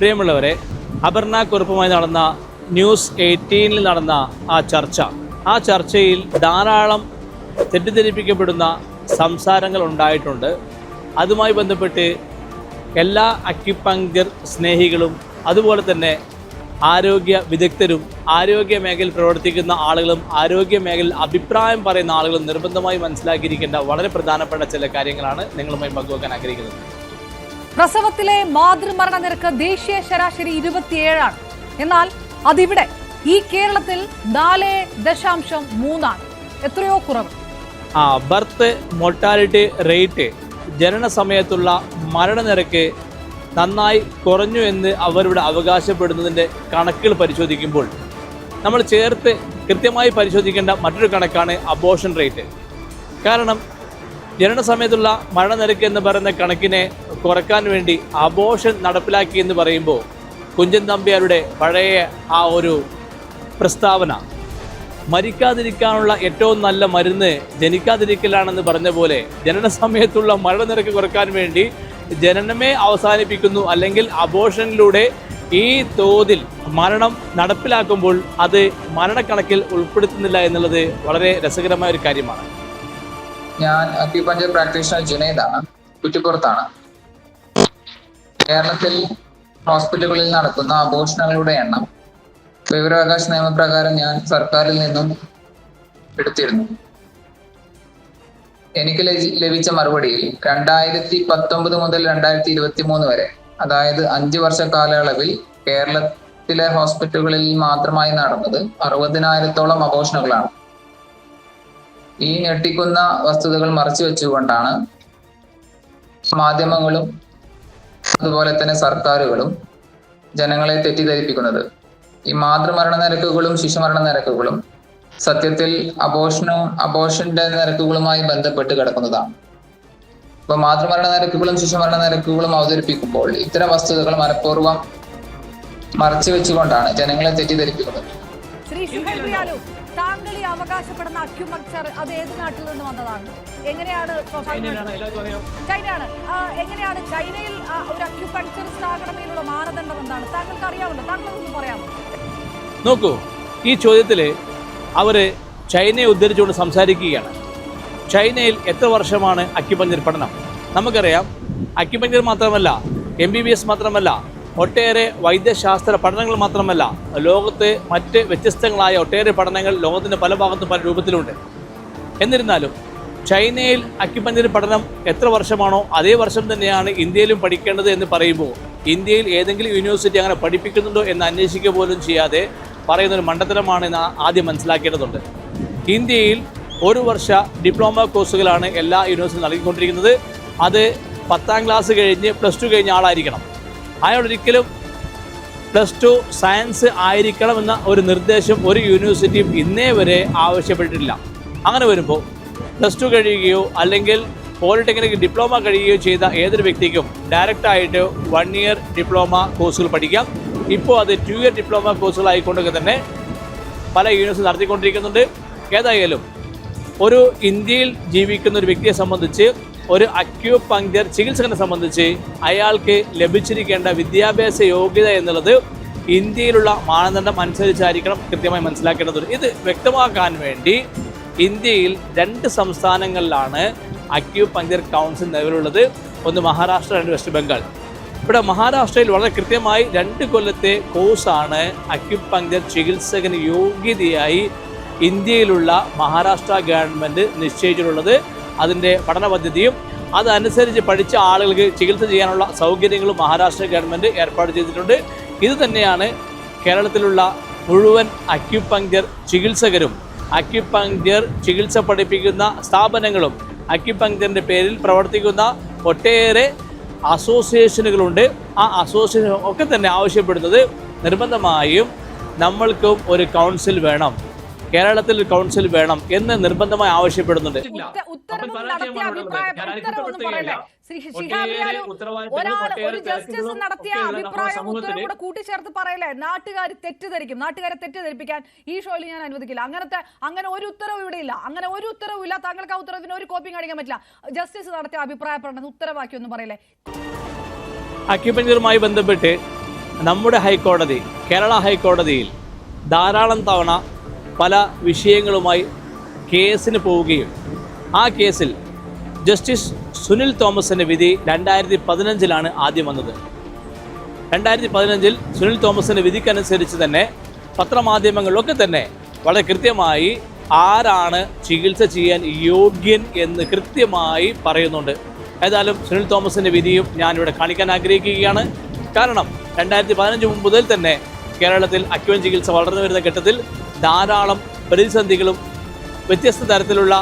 പ്രിയമുള്ളവരെ അപർണ കുറിപ്പുമായി നടന്ന ന്യൂസ് എയ്റ്റീനിൽ നടന്ന ആ ചർച്ച. ആ ചർച്ചയിൽ ധാരാളം തെറ്റിദ്ധരിപ്പിക്കപ്പെടുന്ന സംസാരങ്ങൾ ഉണ്ടായിട്ടുണ്ട്. അതുമായി ബന്ധപ്പെട്ട് എല്ലാ അക്യുപങ്ക്ചർ സ്നേഹികളും അതുപോലെ തന്നെ ആരോഗ്യ വിദഗ്ധരും ആരോഗ്യ മേഖലയിൽ പ്രവർത്തിക്കുന്ന ആളുകളും ആരോഗ്യ മേഖലയിൽ അഭിപ്രായം പറയുന്ന ആളുകളും നിർബന്ധമായി മനസ്സിലാക്കിയിരിക്കേണ്ട വളരെ പ്രധാനപ്പെട്ട ചില കാര്യങ്ങളാണ് നിങ്ങളുമായി പങ്കുവെക്കാൻ ആഗ്രഹിക്കുന്നത്. പ്രസവത്തിലെ മാതൃമരണ നിരക്ക് ദേശീയ ശരാശരി ഇരുപത്തിയേഴാണ്. എന്നാൽ അതിവിടെ ഈ കേരളത്തിൽ നാല് ദശാംശം മൂന്നാണ്. എത്രയോ കുറവ്. ആ ബർത്ത് മോർട്ടാലിറ്റി റേറ്റ് ജനന സമയത്തുള്ള മരണനിരക്ക് നന്നായി കുറഞ്ഞു എന്ന് അവരുടെ അവകാശപ്പെടുന്നതിന്റെ കണക്കുകൾ പരിശോധിക്കുമ്പോൾ നമ്മൾ ചേർത്ത് കൃത്യമായി പരിശോധിക്കേണ്ട മറ്റൊരു കണക്കാണ് അബോഷൻ റേറ്റ് കാരണം ജനന സമയത്തുള്ള മരണനിരക്ക് എന്ന് പറയുന്ന കണക്കിനെ കുറയ്ക്കാൻ വേണ്ടി അബോഷൻ നടപ്പിലാക്കി എന്ന് പറയുമ്പോൾ കുഞ്ചൻ നമ്പ്യാരുടെ പഴയ ആ ഒരു പ്രസ്താവന മരിക്കാതിരിക്കാനുള്ള ഏറ്റവും നല്ല മരുന്ന് ജനിക്കാതിരിക്കലാണെന്ന് പറഞ്ഞ പോലെ ജനന സമയത്തുള്ള മരണനിരക്ക് കുറയ്ക്കാൻ വേണ്ടി ജനനമേ അവസാനിപ്പിക്കുന്നു. അല്ലെങ്കിൽ അബോഷനിലൂടെ ഈ തോതിൽ മരണം നടപ്പിലാക്കുമ്പോൾ അത് മരണക്കണക്കിൽ ഉൾപ്പെടുത്തുന്നില്ല എന്നുള്ളത് വളരെ രസകരമായ ഒരു കാര്യമാണ്. ഞാൻ അക്യുപഞ്ചർ പ്രാക്ടീഷണർ ജുനൈദാണ് കുറ്റിപ്പുറത്താണ്. കേരളത്തിൽ ഹോസ്പിറ്റലുകളിൽ നടക്കുന്ന അബോഷണങ്ങളുടെ എണ്ണം വിവരാവകാശ നിയമപ്രകാരം ഞാൻ സർക്കാരിൽ നിന്നും എടുത്തിരുന്നു. എനിക്ക് ലഭി- ലഭിച്ച മറുപടിയിൽ രണ്ടായിരത്തി പത്തൊമ്പത് മുതൽ രണ്ടായിരത്തി ഇരുപത്തി മൂന്ന് വരെ അതായത് അഞ്ച് വർഷ കാലയളവിൽ കേരളത്തിലെ ഹോസ്പിറ്റലുകളിൽ മാത്രമായി നടന്നത് അറുപതിനായിരത്തോളം അബോഷണുകളാണ് ഈ ഞെട്ടിക്കുന്ന വസ്തുതകൾ മറച്ചു വെച്ചുകൊണ്ടാണ് മാധ്യമങ്ങളും അതുപോലെ തന്നെ സർക്കാരുകളും ജനങ്ങളെ തെറ്റിദ്ധരിപ്പിക്കുന്നത് ഈ മാതൃമരണ നിരക്കുകളും ശിശുമരണ നിരക്കുകളും സത്യത്തിൽ അബോഷനും അബോഷന്റെ നിരക്കുകളുമായി ബന്ധപ്പെട്ട് കിടക്കുന്നതാണ് ഇപ്പൊ മാതൃമരണ നിരക്കുകളും ശിശുമരണ നിരക്കുകളും അവതരിപ്പിക്കുമ്പോൾ ഇത്തരം വസ്തുതകൾ മനഃപൂർവം മറച്ചു വെച്ചുകൊണ്ടാണ് ജനങ്ങളെ തെറ്റിദ്ധരിപ്പിക്കുന്നത് താങ്കൾ ഈ അവകാശപ്പെടുന്ന അക്യുമക്ചർ അത് ഏത് നാട്ടിൽ നിന്ന് വന്നതാണ്? എങ്ങനെയാണ് ചൈന ചൈനയാണ്. എങ്ങനെയാണ് ചൈനയിൽ ഒരു അക്യുപങ്ചറിസ്റ്റ് ആകണമെന്നുള്ള മാനദണ്ഡം എന്താണ്? താങ്കൾക്ക് അറിയാമല്ലോ. താങ്കൾക്ക് ഒന്ന് പറയാമോ? നോക്കൂ ഈ ചോദ്യത്തിൽ അവർ ചൈനയെ ഉദ്ധരിച്ചുകൊണ്ട് സംസാരിക്കുകയാണ്. ചൈനയിൽ എത്ര വർഷമാണ് അക്യുപഞ്ചർ പഠനം? നമുക്കറിയാം അക്യുപഞ്ചർ മാത്രമല്ല എം ബി ബി എസ് മാത്രമല്ല ഒട്ടേറെ വൈദ്യശാസ്ത്ര പഠനങ്ങൾ മാത്രമല്ല ലോകത്തെ മറ്റ് വ്യത്യസ്തങ്ങളായ ഒട്ടേറെ പഠനങ്ങൾ ലോകത്തിന്റെ പല ഭാഗത്തും പല രൂപത്തിലുണ്ട്. എന്നിരുന്നാലും ചൈനയിൽ അക്യുപഞ്ചർ പഠനം എത്ര വർഷമാണോ അതേ വർഷം തന്നെയാണ് ഇന്ത്യയിലും പഠിക്കേണ്ടത് എന്ന് പറയുമ്പോൾ ഇന്ത്യയിൽ ഏതെങ്കിലും യൂണിവേഴ്സിറ്റി അങ്ങനെ പഠിപ്പിക്കുന്നുണ്ടോ എന്ന് അന്വേഷിക്കുക പോലും ചെയ്യാതെ പറയുന്നൊരു മണ്ടത്തരമാണ് എന്ന് ആദ്യം മനസ്സിലാക്കേണ്ടതുണ്ട്. ഇന്ത്യയിൽ ഒരു വർഷ ഡിപ്ലോമ കോഴ്സുകളാണ് എല്ലാ യൂണിവേഴ്സിറ്റിയും നൽകിക്കൊണ്ടിരിക്കുന്നത്. അത് പത്താം ക്ലാസ് കഴിഞ്ഞ് പ്ലസ് ടു കഴിഞ്ഞ ആളായിരിക്കണം. അയാളൊരിക്കലും പ്ലസ് ടു സയൻസ് ആയിരിക്കണമെന്ന ഒരു നിർദ്ദേശം ഒരു യൂണിവേഴ്സിറ്റിയും ഇന്നേ വരെ ആവശ്യപ്പെട്ടിട്ടില്ല. അങ്ങനെ വരുമ്പോൾ പ്ലസ് ടു കഴിയുകയോ അല്ലെങ്കിൽ പോളിടെക്നിക് ഡിപ്ലോമ കഴിയുകയോ ചെയ്ത ഏതൊരു വ്യക്തിക്കും ഡയറക്റ്റായിട്ട് വൺ ഇയർ ഡിപ്ലോമ കോഴ്സുകൾ പഠിക്കാം. ഇപ്പോൾ അത് ടു ഇയർ ഡിപ്ലോമ കോഴ്സുകളായിക്കൊണ്ടൊക്കെ തന്നെ പല യൂണിവേഴ്സിറ്റി നടത്തിക്കൊണ്ടിരിക്കുന്നുണ്ട്. ഏതായാലും ഒരു ഇന്ത്യയിൽ ജീവിക്കുന്ന ഒരു വ്യക്തിയെ സംബന്ധിച്ച് ഒരു അക്യൂപങ്ക്ചർ ചികിത്സകനെ സംബന്ധിച്ച് അയാൾക്ക് ലഭിച്ചിരിക്കേണ്ട വിദ്യാഭ്യാസ യോഗ്യത എന്നുള്ളത് ഇന്ത്യയിലുള്ള മാനദണ്ഡം അനുസരിച്ചായിരിക്കണം കൃത്യമായി മനസ്സിലാക്കേണ്ടത്. ഇത് വ്യക്തമാക്കാൻ വേണ്ടി ഇന്ത്യയിൽ രണ്ട് സംസ്ഥാനങ്ങളിലാണ് അക്യൂപങ്ക്ചർ കൗൺസിൽ നിലവിലുള്ളത്. ഒന്ന് മഹാരാഷ്ട്ര രണ്ട് വെസ്റ്റ് ബംഗാൾ. ഇവിടെ മഹാരാഷ്ട്രയിൽ വളരെ കൃത്യമായി രണ്ട് കൊല്ലത്തെ കോഴ്സാണ് അക്യുപങ്ക്ചർ ചികിത്സകന് യോഗ്യതയായി ഇന്ത്യയിലുള്ള മഹാരാഷ്ട്ര ഗവൺമെന്റ് നിശ്ചയിച്ചിട്ടുള്ളത്. അതിന്റെ പഠന പദ്ധതിയും അതനുസരിച്ച് പഠിച്ച ആളുകൾക്ക് ചികിത്സ ചെയ്യാനുള്ള സൗകര്യങ്ങളും മഹാരാഷ്ട്ര ഗവൺമെന്റ് ഏർപ്പാട് ചെയ്തിട്ടുണ്ട്. ഇത് തന്നെയാണ് കേരളത്തിലുള്ള മുഴുവൻ അക്യുപങ്ക്ചർ ചികിത്സകരും അക്യുപങ്ക്ചർ ചികിത്സ പഠിപ്പിക്കുന്ന സ്ഥാപനങ്ങളും അക്യുപങ്ക്ചറിന്റെ പേരിൽ പ്രവർത്തിക്കുന്ന ഒട്ടേറെ അസോസിയേഷനുകളുണ്ട്. ആ അസോസിയേഷൻ ഒക്കെ തന്നെ ആവശ്യപ്പെടുന്നത് നിർബന്ധമായും നമ്മൾക്കും ഒരു കൗൺസിൽ വേണം. കേരളത്തിൽ കൗൺസിൽ വേണം എന്ന് നിർബന്ധമായി ആവശ്യപ്പെടുന്നുണ്ട്. കൂട്ടിച്ചേർത്ത് പറയല്ലേ? നാട്ടുകാർ തെറ്റിദ്ധരിക്കും. നാട്ടുകാരെ തെറ്റിദ്ധരിപ്പിക്കാൻ ഈ ഷോയിൽ ഞാൻ അനുവദിക്കില്ല. അങ്ങനത്തെ അങ്ങനെ ഒരു ഉത്തരവ് ഇവിടെ ഇല്ല. അങ്ങനെ ഒരു ഉത്തരവും ഇല്ല താങ്കൾക്ക് ആ ഉത്തരവിന് ഒരു കോപ്പിയും കാണിക്കാൻ പറ്റില്ല. ജസ്റ്റിസ് നടത്തിയ അഭിപ്രായ ഉത്തരവാക്കി ഒന്നും പറയല്ലേ? അക്യുപഞ്ചറുമായി ബന്ധപ്പെട്ട് നമ്മുടെ ഹൈക്കോടതി കേരള ഹൈക്കോടതിയിൽ ധാരാളം തവണ പല വിഷയങ്ങളുമായി കേസിന് പോവുകയും ആ കേസിൽ ജസ്റ്റിസ് സുനിൽ തോമസിന്റെ വിധി രണ്ടായിരത്തി പതിനഞ്ചിലാണ് ആദ്യം വന്നത്. രണ്ടായിരത്തി പതിനഞ്ചിൽ സുനിൽ തോമസിന്റെ വിധിക്കനുസരിച്ച് തന്നെ പത്രമാധ്യമങ്ങളിലൊക്കെ തന്നെ വളരെ കൃത്യമായി ആരാണ് ചികിത്സ ചെയ്യാൻ യോഗ്യൻ എന്ന് കൃത്യമായി പറയുന്നുണ്ട്. ഏതായാലും സുനിൽ തോമസിന്റെ വിധിയും ഞാനിവിടെ കാണിക്കാൻ ആഗ്രഹിക്കുകയാണ്. കാരണം രണ്ടായിരത്തി പതിനഞ്ച് മുതൽ തന്നെ കേരളത്തിൽ അക്യുവൻ ചികിത്സ വളർന്നു വരുന്ന ഘട്ടത്തിൽ ധാരാളം പ്രതിസന്ധികളും വ്യത്യസ്ത തരത്തിലുള്ള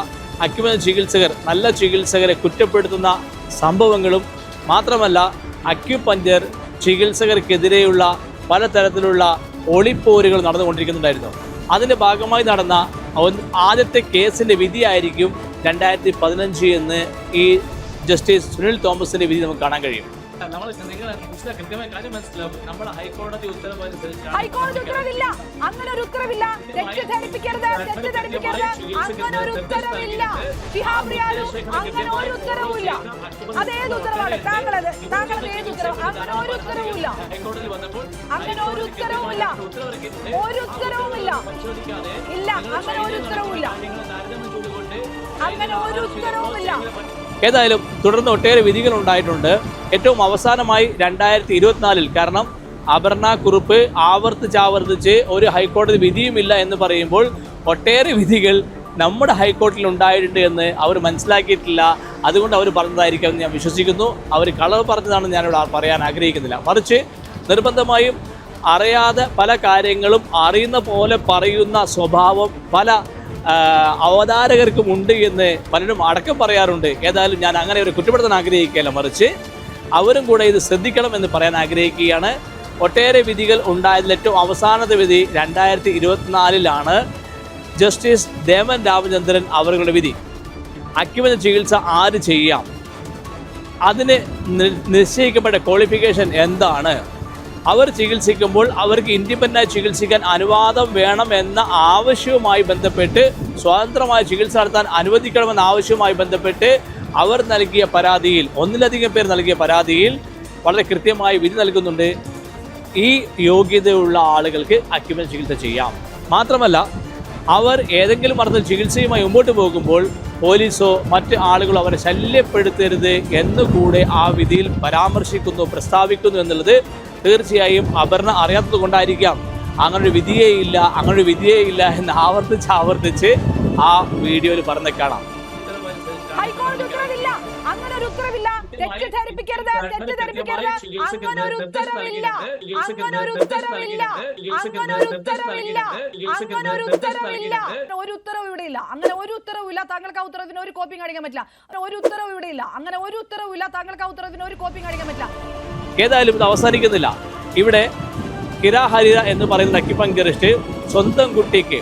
അക്യുമന ചികിത്സകർ നല്ല ചികിത്സകരെ കുറ്റപ്പെടുത്തുന്ന സംഭവങ്ങളും മാത്രമല്ല അക്യുപഞ്ചർ ചികിത്സകർക്കെതിരെയുള്ള പലതരത്തിലുള്ള ഒളിപ്പോരുകൾ നടന്നുകൊണ്ടിരിക്കുന്നുണ്ടായിരുന്നു. അതിന്റെ ഭാഗമായി നടന്ന ആദ്യത്തെ കേസിന്റെ വിധിയായിരിക്കും രണ്ടായിരത്തി പതിനഞ്ച് എന്ന് ഈ ജസ്റ്റിസ് സുനിൽ തോമസിന്റെ വിധി നമുക്ക് കാണാൻ കഴിയും. നമ്മൾ നിങ്ങൾ കൃത്യമായ കാര്യം മനസ്സിലാവും. നമ്മൾ ഹൈക്കോടതി ഉത്തരവ് ഹൈക്കോടതി ഉത്തരവില്ല. അങ്ങനെ ഒരു ഉത്തരവില്ല. തെറ്റിദ്ധരിപ്പിക്കരുത് തെറ്റിദ്ധരിപ്പിക്കരുത് അങ്ങനെ ഒരു ഉത്തരവില്ല. ഷിഹാബ് റിയാലും അങ്ങനെ ഒരു ഉത്തരവുമില്ല. ഏത് ഉത്തരവാണ്? താങ്കളത് താങ്കളത് ഏത് ഉത്തരവ് അങ്ങനെ ഒരു ഉത്തരവുമില്ല. അങ്ങനെ ഒരു ഉത്തരവുമില്ല. ഒരു ഉത്തരവുമില്ല. ഇല്ല. അങ്ങനെ ഒരു ഉത്തരവുമില്ല. അങ്ങനെ ഒരു ഉത്തരവുമില്ല. ഏതായാലും തുടർന്ന് ഒട്ടേറെ വിധികൾ ഉണ്ടായിട്ടുണ്ട്. ഏറ്റവും അവസാനമായി രണ്ടായിരത്തി ഇരുപത്തിനാലിൽ കാരണം അപർണ കുറിപ്പ് ആവർത്തിച്ചാവർത്തിച്ച് ഒരു ഹൈക്കോടതി വിധിയുമില്ല എന്ന് പറയുമ്പോൾ ഒട്ടേറെ വിധികൾ നമ്മുടെ ഹൈക്കോടതിയിൽ ഉണ്ടായിട്ടുണ്ട് എന്ന് അവർ മനസ്സിലാക്കിയിട്ടില്ല. അതുകൊണ്ട് അവർ പറഞ്ഞതായിരിക്കും എന്ന് ഞാൻ വിശ്വസിക്കുന്നു. അവർ കളവ് പറഞ്ഞതാണെന്ന് ഞാനിവിടെ പറയാൻ ആഗ്രഹിക്കുന്നില്ല. മറിച്ച് നിർബന്ധമായും അറിയാതെ പല കാര്യങ്ങളും അറിയുന്ന പോലെ പറയുന്ന സ്വഭാവം പല അവതാരകർക്കും ഉണ്ട് എന്ന് പലരും അടക്കം പറയാറുണ്ട്. ഏതായാലും ഞാൻ അങ്ങനെ ഒരു കുറ്റപ്പെടുത്താൻ ആഗ്രഹിക്കുകയല്ല. മറിച്ച് അവരും കൂടെ ഇത് ശ്രദ്ധിക്കണം എന്ന് പറയാൻ ആഗ്രഹിക്കുകയാണ്. ഒട്ടേറെ വിധികൾ ഉണ്ടായതിൽ ഏറ്റവും അവസാനത്തെ വിധി രണ്ടായിരത്തി ഇരുപത്തിനാലിലാണ് ജസ്റ്റിസ് ദേവൻ രാമചന്ദ്രൻ അവരുടെ വിധി. അക്യുമെന്ന ചികിത്സ ആര് ചെയ്യാം? അതിന് നിശ്ചയിക്കപ്പെട്ട ക്വാളിഫിക്കേഷൻ എന്താണ്? അവർ ചികിത്സിക്കുമ്പോൾ അവർക്ക് ഇൻഡിപെൻഡന്റായി ചികിത്സിക്കാൻ അനുവാദം വേണം എന്ന ആവശ്യവുമായി ബന്ധപ്പെട്ട് സ്വതന്ത്രമായ ചികിത്സ നടത്താൻ അനുവദിക്കണമെന്ന ആവശ്യവുമായി ബന്ധപ്പെട്ട് അവർ നൽകിയ പരാതിയിൽ ഒന്നിലധികം പേർ നൽകിയ പരാതിയിൽ വളരെ കൃത്യമായി വിധി നൽകുന്നുണ്ട്. ഈ യോഗ്യതയുള്ള ആളുകൾക്ക് അക്യുമൻ ചികിത്സ ചെയ്യാം. മാത്രമല്ല അവർ ഏതെങ്കിലും അർത്ഥത്തിൽ ചികിത്സയുമായി മുമ്പോട്ട് പോകുമ്പോൾ പോലീസോ മറ്റ് ആളുകളോ അവരെ ശല്യപ്പെടുത്തരുത് എന്നുകൂടെ ആ വിധിയിൽ പരാമർശിക്കുന്നു പ്രസ്താവിക്കുന്നു എന്നുള്ളത് തീർച്ചയായും അപർണ അറിയാത്തത് കൊണ്ടായിരിക്കാം അങ്ങനൊരു വിധിയേ ഇല്ല അങ്ങനൊരു വിധിയേ ഇല്ല എന്ന് ആവർത്തിച്ച് ആവർത്തിച്ച് ആ വീഡിയോയിൽ പറഞ്ഞ കാണാം ഹൈക്കോടതി ഉത്തരവില്ല അങ്ങനെ ഒരു ഉത്തരവില്ല തെറ്റിദ്ധരിപ്പിക്കരുത് തെറ്റിദ്ധരിപ്പിക്കരുത് അങ്ങനെ ഒരു ഉത്തരവില്ല അങ്ങനെ ഒരു ഉത്തരവില്ല അങ്ങനെ ഒരു ഉത്തരവില്ല അങ്ങനെ ഒരു ഉത്തരവില്ല ഒരു ഉത്തരവ് ഇവിടെ ഇല്ല അങ്ങനെ ഒരു ഉത്തരവില്ല താങ്കൾക്ക് ആ ഉത്തരവിന് ഒരു കോപ്പിയും കാണിക്കാൻ പറ്റില്ല ഒരു ഉത്തരവ് ഇവിടെ ഇല്ല അങ്ങനെ ഒരു ഉത്തരവില്ല താങ്കൾക്ക് ആ ഉത്തരവിന് ഒരു കോപ്പിയും കാണിക്കാൻ പറ്റില്ല ഏതായാലും ഇത് അവസാനിക്കുന്നില്ല. ഇവിടെ കിരാഹരിര എന്ന് പറയുന്ന അക്യുപഞ്ചറിസ്റ്റ് സ്വന്തം കുട്ടിക്ക്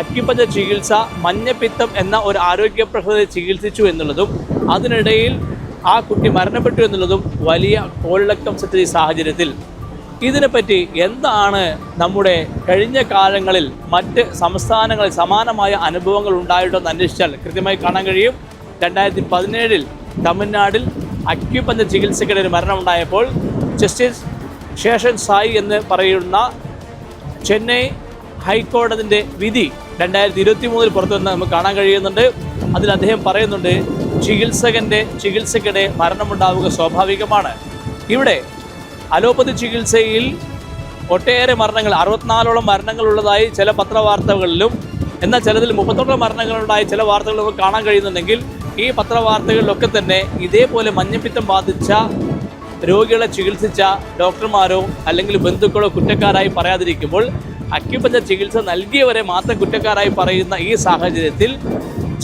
അക്യുപഞ്ച ചികിത്സ മഞ്ഞപ്പിത്തം എന്ന ഒരു ആരോഗ്യ പ്രശ്നത്തെ ചികിത്സിച്ചു എന്നുള്ളതും അതിനിടയിൽ ആ കുട്ടി മരണപ്പെട്ടു എന്നുള്ളതും വലിയ കോളിളക്കം സൃഷ്ടിച്ച സാഹചര്യത്തിൽ. ഇതിനെപ്പറ്റി എന്താണ് നമ്മുടെ കഴിഞ്ഞ കാലങ്ങളിൽ മറ്റ് സംസ്ഥാനങ്ങളിൽ സമാനമായ അനുഭവങ്ങൾ ഉണ്ടായിട്ടുണ്ടെന്ന് അന്വേഷിച്ചാൽ കൃത്യമായി കാണാൻ കഴിയും. രണ്ടായിരത്തി പതിനേഴിൽ തമിഴ്നാട്ടിൽ അക്യുപഞ്ച ഒരു മരണമുണ്ടായപ്പോൾ ജസ്റ്റിസ് ശേഷൻ സായി എന്ന് പറയുന്ന ചെന്നൈ ഹൈക്കോടതിന്റെ വിധി രണ്ടായിരത്തി ഇരുപത്തി മൂന്നിൽ പുറത്തുനിന്ന് നമുക്ക് കാണാൻ കഴിയുന്നുണ്ട്. അതിൽ അദ്ദേഹം പറയുന്നുണ്ട് ചികിത്സകന്റെ ചികിത്സയ്ക്കിടെ മരണമുണ്ടാവുക സ്വാഭാവികമാണ്. ഇവിടെ അലോപ്പതി ചികിത്സയിൽ ഒട്ടേറെ മരണങ്ങൾ അറുപത്തിനാലോളം മരണങ്ങൾ ഉള്ളതായി ചില പത്രവാർത്തകളിലും എന്നാൽ ചിലതിൽ മുപ്പത്തോളം മരണങ്ങളുണ്ടായി ചില വാർത്തകൾ നമുക്ക് കാണാൻ കഴിയുന്നുണ്ടെങ്കിൽ ഈ പത്രവാർത്തകളിലൊക്കെ തന്നെ ഇതേപോലെ മഞ്ഞപ്പിത്തം ബാധിച്ച രോഗികളെ ചികിത്സിച്ച ഡോക്ടർമാരോ അല്ലെങ്കിൽ ബന്ധുക്കളോ കുറ്റക്കാരായി പറയാതിരിക്കുമ്പോൾ അക്യുപഞ്ച ചികിത്സ നൽകിയവരെ മാത്രം കുറ്റക്കാരായി പറയുന്ന ഈ സാഹചര്യത്തിൽ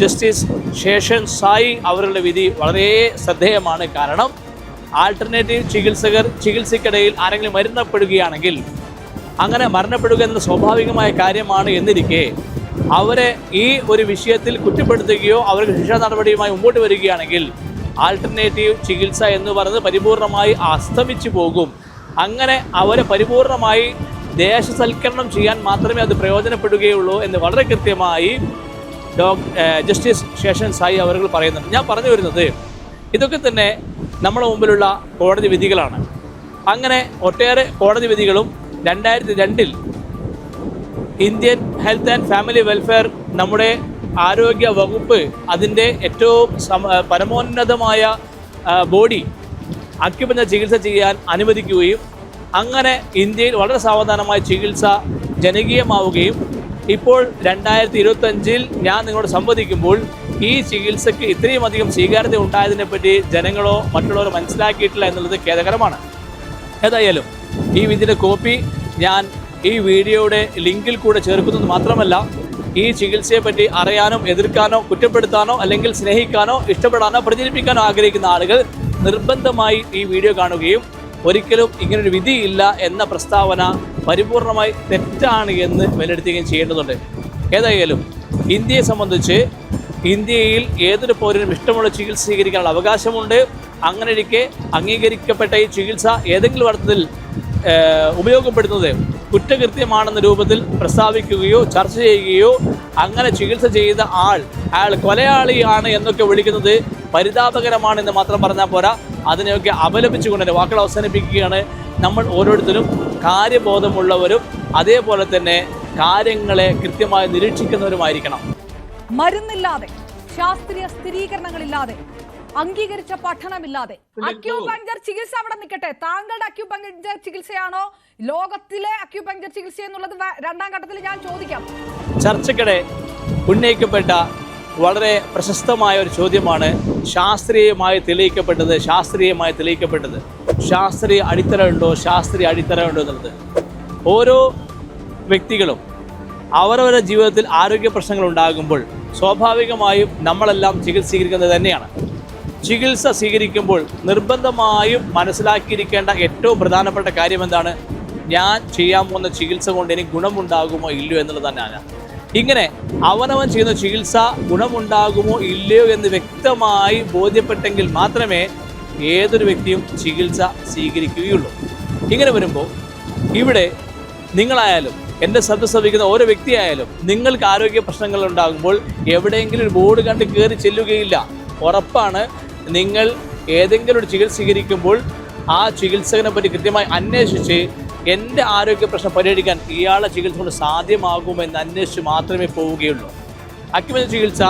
ജസ്റ്റിസ് ശേഷൻ സായി അവരുടെ വിധി വളരെ ശ്രദ്ധേയമാണ്. കാരണം ആൾട്ടർനേറ്റീവ് ചികിത്സകർ ചികിത്സയ്ക്കിടയിൽ ആരെങ്കിലും മരുന്നപ്പെടുകയാണെങ്കിൽ അങ്ങനെ മരണപ്പെടുക എന്നത് സ്വാഭാവികമായ കാര്യമാണ് എന്നിരിക്കെ അവരെ ഈ ഒരു വിഷയത്തിൽ കുറ്റപ്പെടുത്തുകയോ അവർക്ക് ശിക്ഷാ നടപടിയുമായി മുമ്പോട്ട് വരികയാണെങ്കിൽ ആൾട്ടർനേറ്റീവ് ചികിത്സ എന്ന് പറയുന്നത് പരിപൂർണമായി അസ്തമിച്ചു പോകും. അങ്ങനെ അവരെ പരിപൂർണമായി ദേശസൽക്കരണം ചെയ്യാൻ മാത്രമേ അത് പ്രയോജനപ്പെടുകയുള്ളൂ എന്ന് വളരെ കൃത്യമായി ഡോ ജസ്റ്റിസ് ശേഷൻ സായി അവർ പറയുന്നുണ്ട്. ഞാൻ പറഞ്ഞു വരുന്നത് ഇതൊക്കെ തന്നെ നമ്മുടെ മുമ്പിലുള്ള കോടതി വിധികളാണ്. അങ്ങനെ ഒട്ടേറെ കോടതി വിധികളും രണ്ടായിരത്തി രണ്ടിൽ Indian health and family welfare നമ്മുടെ ആരോഗ്യ വകുപ്പ് അതിന്റെ ഏറ്റവും പരമോന്നതമായ ബോഡി അക്യുപഞ്ച ചികിത്സ ചെയ്യാൻ അനുവദിക്കുകയും അങ്ങനെ ഇന്ത്യയിൽ വളരെ സാവധാനമായ ചികിത്സ ജനകീയമാവുകയും ഇപ്പോൾ രണ്ടായിരത്തി ഇരുപത്തഞ്ചിൽ ഞാൻ നിങ്ങളോട് സംവദിക്കുമ്പോൾ ഈ ചികിത്സയ്ക്ക് ഇത്രയും അധികം സ്വീകാര്യത ഉണ്ടായതിനെ പറ്റി ജനങ്ങളോ മറ്റുള്ളവരോ മനസ്സിലാക്കിയിട്ടില്ല എന്നുള്ളത് ഖേദകരമാണ്. ഏതായാലും ഈ വിധിയുടെ കോപ്പി ഞാൻ ഈ വീഡിയോയുടെ ലിങ്കിൽ കൂടെ ചേർക്കുന്നത് മാത്രമല്ല ഈ ചികിത്സയെ പറ്റി അറിയാനോ എതിർക്കാനോ കുറ്റപ്പെടുത്താനോ അല്ലെങ്കിൽ സ്നേഹിക്കാനോ ഇഷ്ടപ്പെടാനോ പ്രചരിപ്പിക്കാനോ ആഗ്രഹിക്കുന്ന ആളുകൾ നിർബന്ധമായി ഈ വീഡിയോ കാണുകയും ഒരിക്കലും ഇങ്ങനൊരു വിധിയില്ല എന്ന പ്രസ്താവന പരിപൂർണമായി തെറ്റാണ് എന്ന് വിലയിരുത്തുകയും ചെയ്യേണ്ടതുണ്ട്. ഏതായാലും ഇന്ത്യയെ സംബന്ധിച്ച് ഇന്ത്യയിൽ ഏതൊരു പൗരനും ഇഷ്ടമുള്ള ചികിത്സ സ്വീകരിക്കാനുള്ള അവകാശമുണ്ട്. അങ്ങനെ ഇരിക്കെ അംഗീകരിക്കപ്പെട്ട ഈ ചികിത്സ ഏതെങ്കിലും അർത്ഥത്തിൽ ഉപയോഗപ്പെടുത്തുന്നത് കുറ്റകൃത്യമാണെന്ന രൂപത്തിൽ പ്രസ്താവിക്കുകയോ ചർച്ച ചെയ്യുകയോ അങ്ങനെ ചികിത്സ ചെയ്ത ആൾ അയാൾ കൊലയാളിയാണ് എന്നൊക്കെ വിളിക്കുന്നത് പരിതാപകരമാണെന്ന് മാത്രം പറഞ്ഞാൽ പോരാ. അതിനെയൊക്കെ അപലപിച്ചുകൊണ്ട് എന്റെ വാക്കുകൾ അവസാനിപ്പിക്കുകയാണ് നമ്മൾ ഓരോരുത്തരും. കാര്യബോധമുള്ളവരും അതേപോലെ തന്നെ കാര്യങ്ങളെ കൃത്യമായി നിരീക്ഷിക്കുന്നവരുമായിരിക്കണം. മരുന്നില്ലാതെ ശാസ്ത്രീയ സ്ഥിരീകരണങ്ങളില്ലാതെ അംഗീകരിച്ച പഠനമില്ലാതെ അക്യൂപഞ്ചർ ചികിത്സ അവിടെ നിൽക്കട്ടെ. താങ്കളുടെ അക്യൂപഞ്ചർ ചികിത്സയാണോ? ലോകത്തിലെ അക്യൂപഞ്ചർ ചികിത്സ എന്നുള്ളത് രണ്ടാം ഘട്ടത്തിൽ ഞാൻ ചോദിക്കാം. ചർച്ചക്കിടെ ഉന്നയിക്കപ്പെട്ട വളരെ പ്രശസ്തമായ ഒരു ചോദ്യമാണ് ശാസ്ത്രീയമായി തെളിയിക്കപ്പെട്ടത് ശാസ്ത്രീയമായി തെളിയിക്കപ്പെട്ടത്. ശാസ്ത്രീയ അടിത്തറ ഉണ്ടോ ശാസ്ത്രീയ അടിത്തറ ഉണ്ടോ എന്നുള്ളത്. ഓരോ വ്യക്തികളും അവരവരുടെ ജീവിതത്തിൽ ആരോഗ്യ പ്രശ്നങ്ങൾ ഉണ്ടാകുമ്പോൾ സ്വാഭാവികമായും നമ്മളെല്ലാം ചികിത്സീകരിക്കുന്നത് തന്നെയാണ്. ചികിത്സ സ്വീകരിക്കുമ്പോൾ നിർബന്ധമായും മനസ്സിലാക്കിയിരിക്കേണ്ട ഏറ്റവും പ്രധാനപ്പെട്ട കാര്യം എന്താണ് ഞാൻ ചെയ്യാൻ പോകുന്ന ചികിത്സ കൊണ്ട് എനിക്ക് ഗുണമുണ്ടാകുമോ ഇല്ലയോ എന്നുള്ളത് തന്നെയാണ്. ഇങ്ങനെ അവനവൻ ചെയ്യുന്ന ചികിത്സ ഗുണമുണ്ടാകുമോ ഇല്ലയോ എന്ന് വ്യക്തമായി ബോധ്യപ്പെട്ടെങ്കിൽ മാത്രമേ ഏതൊരു വ്യക്തിയും ചികിത്സ സ്വീകരിക്കുകയുള്ളൂ. ഇങ്ങനെ വരുമ്പോൾ ഇവിടെ നിങ്ങളായാലും എന്റെ ശ്രദ്ധ ശ്രദ്ധിക്കുന്ന ഓരോ വ്യക്തിയായാലും നിങ്ങൾക്ക് ആരോഗ്യ പ്രശ്നങ്ങൾ ഉണ്ടാകുമ്പോൾ എവിടെയെങ്കിലും ഒരു ബോർഡ് കണ്ട് കയറി ചെല്ലുകയില്ല. ഉറപ്പാണ് നിങ്ങൾ ഏതെങ്കിലും ഒരു ചികിത്സ സ്വീകരിക്കുമ്പോൾ ആ ചികിത്സകനെ പറ്റി കൃത്യമായി അന്വേഷിച്ച് എന്റെ ആരോഗ്യ പ്രശ്നം പരിഹരിക്കാൻ ഇയാളെ ചികിത്സ കൊണ്ട് സാധ്യമാകുമെന്ന് അന്വേഷിച്ച് മാത്രമേ പോവുകയുള്ളൂ. അക്യുമെന്റ് ചികിത്സ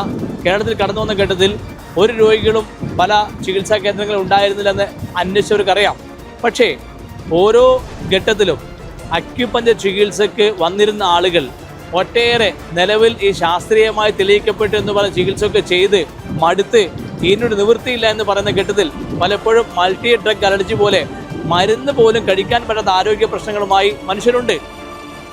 കേരളത്തിൽ കടന്നു വന്ന ഘട്ടത്തിൽ ഒരു രോഗികളും പല ചികിത്സാ കേന്ദ്രങ്ങളും ഉണ്ടായിരുന്നില്ലെന്ന് അന്വേഷിച്ചവർക്കറിയാം പക്ഷേ ഓരോ ഘട്ടത്തിലും അക്യുപഞ്ചർ ചികിത്സയ്ക്ക് വന്നിരുന്ന ആളുകൾ ഒട്ടേറെ നിലവിൽ ഈ ശാസ്ത്രീയമായി തെളിയിക്കപ്പെട്ടു എന്ന് പറഞ്ഞ ചികിത്സയൊക്കെ ചെയ്ത് മടുത്ത് ഇതിനോട് നിവൃത്തിയില്ല എന്ന് പറയുന്ന ഘട്ടത്തിൽ പലപ്പോഴും മൾട്ടി ഡ്രഗ് അലർജി പോലെ മരുന്ന് പോലും കഴിക്കാൻ പറ്റാത്ത ആരോഗ്യ പ്രശ്നങ്ങളുമായി മനുഷ്യരുണ്ട്.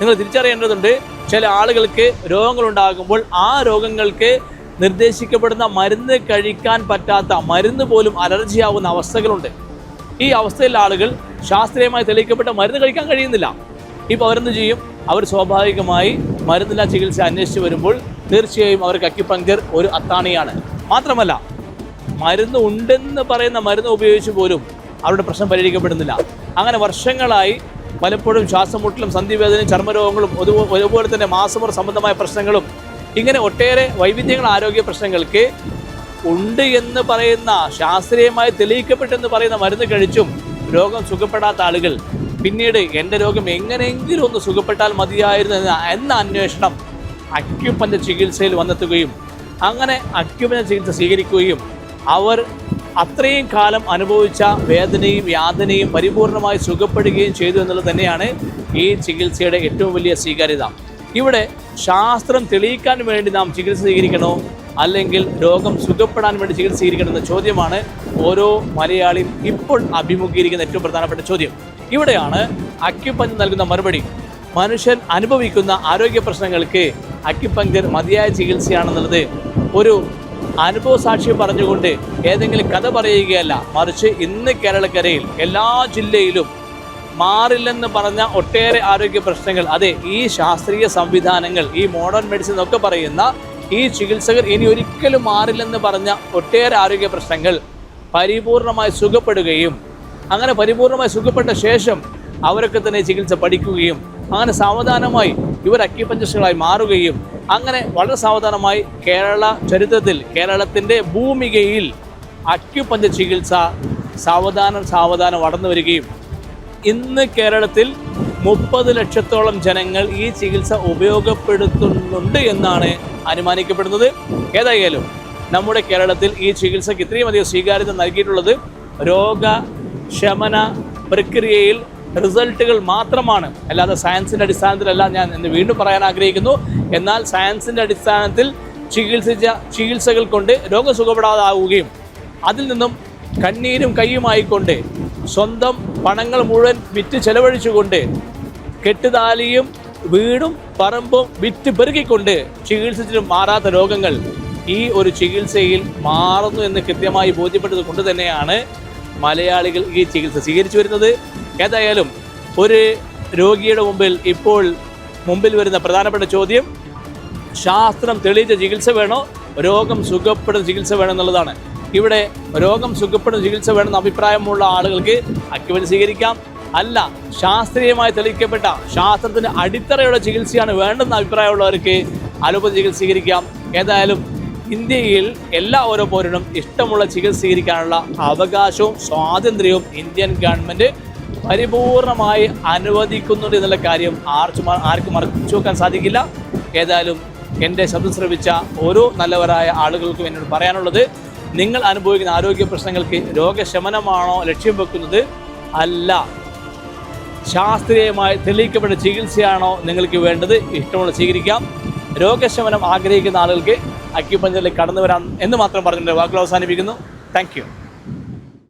നിങ്ങൾ തിരിച്ചറിയേണ്ടതുണ്ട് ചില ആളുകൾക്ക് രോഗങ്ങളുണ്ടാകുമ്പോൾ ആ രോഗങ്ങൾക്ക് നിർദ്ദേശിക്കപ്പെടുന്ന മരുന്ന് കഴിക്കാൻ പറ്റാത്ത മരുന്ന് പോലും അലർജിയാവുന്ന അവസ്ഥകളുണ്ട്. ഈ അവസ്ഥയിലുള്ള ആളുകൾ ശാസ്ത്രീയമായി തെളിയിക്കപ്പെട്ട മരുന്ന് കഴിക്കാൻ കഴിയുന്നില്ല. ഇപ്പോൾ അവരെന്ത് ചെയ്യും? അവർ സ്വാഭാവികമായി മരുന്നില്ല ചികിത്സ അന്വേഷിച്ച് വരുമ്പോൾ തീർച്ചയായും അവർക്ക് അക്യുപങ്ക്ചർ ഒരു അത്താണിയാണ്. മാത്രമല്ല മരുന്ന് ഉണ്ടെന്ന് പറയുന്ന മരുന്ന് ഉപയോഗിച്ച് പോലും അവരുടെ പ്രശ്നം പരിഹരിക്കപ്പെടുന്നില്ല. അങ്ങനെ വർഷങ്ങളായി പലപ്പോഴും ശ്വാസമുട്ടലും സന്ധിവേദനയും ചർമ്മരോഗങ്ങളും അതുപോ- അതുപോലെ തന്നെ മാസമുറ സംബന്ധമായ പ്രശ്നങ്ങളും ഇങ്ങനെ ഒട്ടേറെ വൈവിധ്യങ്ങൾ ആരോഗ്യ പ്രശ്നങ്ങൾക്ക് ഉണ്ട് എന്ന് പറയുന്ന ശാസ്ത്രീയമായി തെളിയിക്കപ്പെട്ടെന്ന് പറയുന്ന മരുന്ന് കഴിച്ചും രോഗം സുഖപ്പെടാത്ത ആളുകൾ പിന്നീട് എന്റെ രോഗം എങ്ങനെയെങ്കിലും ഒന്ന് സുഖപ്പെട്ടാൽ മതിയായിരുന്നു എന്ന അന്വേഷണം അക്യുപ്പന്റെ ചികിത്സയിൽ വന്നെത്തുകയും അങ്ങനെ അക്യുപ്പന്റെ ചികിത്സ സ്വീകരിക്കുകയും അവർ അത്രയും കാലം അനുഭവിച്ച വേദനയും യാതനയും പരിപൂർണമായി സുഖപ്പെടുകയും ചെയ്തു എന്നുള്ളത് തന്നെയാണ് ഈ ചികിത്സയുടെ ഏറ്റവും വലിയ സ്വീകാര്യത. ഇവിടെ ശാസ്ത്രം തെളിയിക്കാൻ വേണ്ടി നാം ചികിത്സ സ്വീകരിക്കണോ? അല്ലെങ്കിൽ രോഗം സുഖപ്പെടാൻ വേണ്ടി ചികിത്സ സ്വീകരിക്കണമെന്ന ചോദ്യമാണ് ഓരോ മലയാളിയും ഇപ്പോൾ അഭിമുഖീകരിക്കുന്ന ഏറ്റവും പ്രധാനപ്പെട്ട ചോദ്യം. ഇവിടെയാണ് അക്യുപഞ്ചർ നൽകുന്ന മറുപടി. മനുഷ്യൻ അനുഭവിക്കുന്ന ആരോഗ്യ പ്രശ്നങ്ങൾക്ക് അക്യുപഞ്ചർ മതിയായ ചികിത്സയാണെന്നുള്ളത് ഒരു അനുഭവ സാക്ഷ്യം പറഞ്ഞുകൊണ്ട് ഏതെങ്കിലും കഥ പറയുകയല്ല. മറിച്ച് ഇന്ന് കേരളക്കരയിൽ എല്ലാ ജില്ലയിലും മാറില്ലെന്ന് പറഞ്ഞ ഒട്ടേറെ ആരോഗ്യ പ്രശ്നങ്ങൾ അതെ ഈ ശാസ്ത്രീയ സംവിധാനങ്ങൾ ഈ മോഡേൺ മെഡിസിൻ ഒക്കെ പറയുന്ന ഈ ചികിത്സകർ ഇനി ഒരിക്കലും മാറില്ലെന്ന് പറഞ്ഞ ഒട്ടേറെ ആരോഗ്യ പ്രശ്നങ്ങൾ പരിപൂർണമായി സുഖപ്പെടുകയും അങ്ങനെ പരിപൂർണമായി സുഖപ്പെട്ട ശേഷം അവരൊക്കെ തന്നെ ചികിത്സ പഠിക്കുകയും അങ്ങനെ സാവധാനമായി ഇവർ അക്യുപഞ്ചസ്റ്റുകളായി മാറുകയും അങ്ങനെ വളരെ സാവധാനമായി കേരള ചരിത്രത്തിൽ കേരളത്തിന്റെ ഭൂമികയിൽ അക്യുപഞ്ച ചികിത്സ സാവധാനം സാവധാനം വളർന്നു വരികയും ഇന്ന് കേരളത്തിൽ മുപ്പത് ലക്ഷത്തോളം ജനങ്ങൾ ഈ ചികിത്സ ഉപയോഗപ്പെടുത്തുന്നുണ്ട് എന്നാണ് അനുമാനിക്കപ്പെടുന്നത്. ഏതായാലും നമ്മുടെ കേരളത്തിൽ ഈ ചികിത്സയ്ക്ക് ഇത്രയും അധികം സ്വീകാര്യത നൽകിയിട്ടുള്ളത് രോഗശമന പ്രക്രിയയിൽ റിസൾട്ടുകൾ മാത്രമാണ്. അല്ലാതെ സയൻസിന്റെ അടിസ്ഥാനത്തിലല്ല ഞാൻ എന്ന് വീണ്ടും പറയാൻ ആഗ്രഹിക്കുന്നു. എന്നാൽ സയൻസിന്റെ അടിസ്ഥാനത്തിൽ ചികിത്സിച്ച ചികിത്സകൾ കൊണ്ട് രോഗം സുഖപ്പെടാതാവുകയും അതിൽ നിന്നും കണ്ണീരും കൈയുമായിക്കൊണ്ട് സ്വന്തം പണങ്ങൾ മുഴുവൻ വിറ്റ് ചെലവഴിച്ചുകൊണ്ട് കെട്ടുതാലിയും വീടും പറമ്പും വിറ്റ് പെരുകിക്കൊണ്ട് ചികിത്സിച്ചിട്ട് മാറാത്ത രോഗങ്ങൾ ഈ ഒരു ചികിത്സയിൽ മാറുന്നു എന്ന് കൃത്യമായി ബോധ്യപ്പെട്ടത് കൊണ്ട് തന്നെയാണ് മലയാളികൾ ഈ ചികിത്സ സ്വീകരിച്ചു വരുന്നത്. ഏതായാലും ഒരു രോഗിയുടെ മുമ്പിൽ ഇപ്പോൾ മുമ്പിൽ വരുന്ന പ്രധാനപ്പെട്ട ചോദ്യം ശാസ്ത്രം തെളിയിച്ച ചികിത്സ വേണോ? രോഗം സുഖപ്പെടുന്ന ചികിത്സ വേണോ എന്നുള്ളതാണ്. ഇവിടെ രോഗം സുഖപ്പെടുന്ന ചികിത്സ വേണമെന്ന അഭിപ്രായമുള്ള ആളുകൾക്ക് അക്യുവൻ സ്വീകരിക്കാം. അല്ല ശാസ്ത്രീയമായി തെളിയിക്കപ്പെട്ട ശാസ്ത്രത്തിന് അടിത്തറയുള്ള ചികിത്സയാണ് വേണ്ടെന്ന അഭിപ്രായമുള്ളവർക്ക് അലോപ്പതി ചികിത്സ സ്വീകരിക്കാം. ഏതായാലും ഇന്ത്യയിൽ എല്ലാ ഓരോ പൗരനും ഇഷ്ടമുള്ള ചികിത്സ സ്വീകരിക്കാനുള്ള അവകാശവും സ്വാതന്ത്ര്യവും ഇന്ത്യൻ ഗവൺമെന്റ് പരിപൂർണമായി അനുവദിക്കുന്നുണ്ട് എന്നുള്ള കാര്യം ആർക്കും ആർക്കും മറച്ചു വെക്കാൻ സാധിക്കില്ല. ഏതായാലും എന്റെ ശബ്ദം ശ്രമിച്ച ഓരോ നല്ലവരായ ആളുകൾക്കും എന്നോട് പറയാനുള്ളത് നിങ്ങൾ അനുഭവിക്കുന്ന ആരോഗ്യ പ്രശ്നങ്ങൾക്ക് രോഗശമനമാണോ ലക്ഷ്യം വെക്കുന്നത്? അല്ല. ശാസ്ത്രീയമായി തെളിയിക്കപ്പെട്ട ചികിത്സയാണോ നിങ്ങൾക്ക് വേണ്ടത്? ഇഷ്ടമുള്ള സ്വീകരിക്കാം. രോഗശമനം ആഗ്രഹിക്കുന്ന ആളുകൾക്ക് അക്യുപഞ്ചറിൽ കടന്നു വരാം എന്ന് മാത്രം പറഞ്ഞിട്ട് വാക്കുകൾ അവസാനിപ്പിക്കുന്നു. താങ്ക്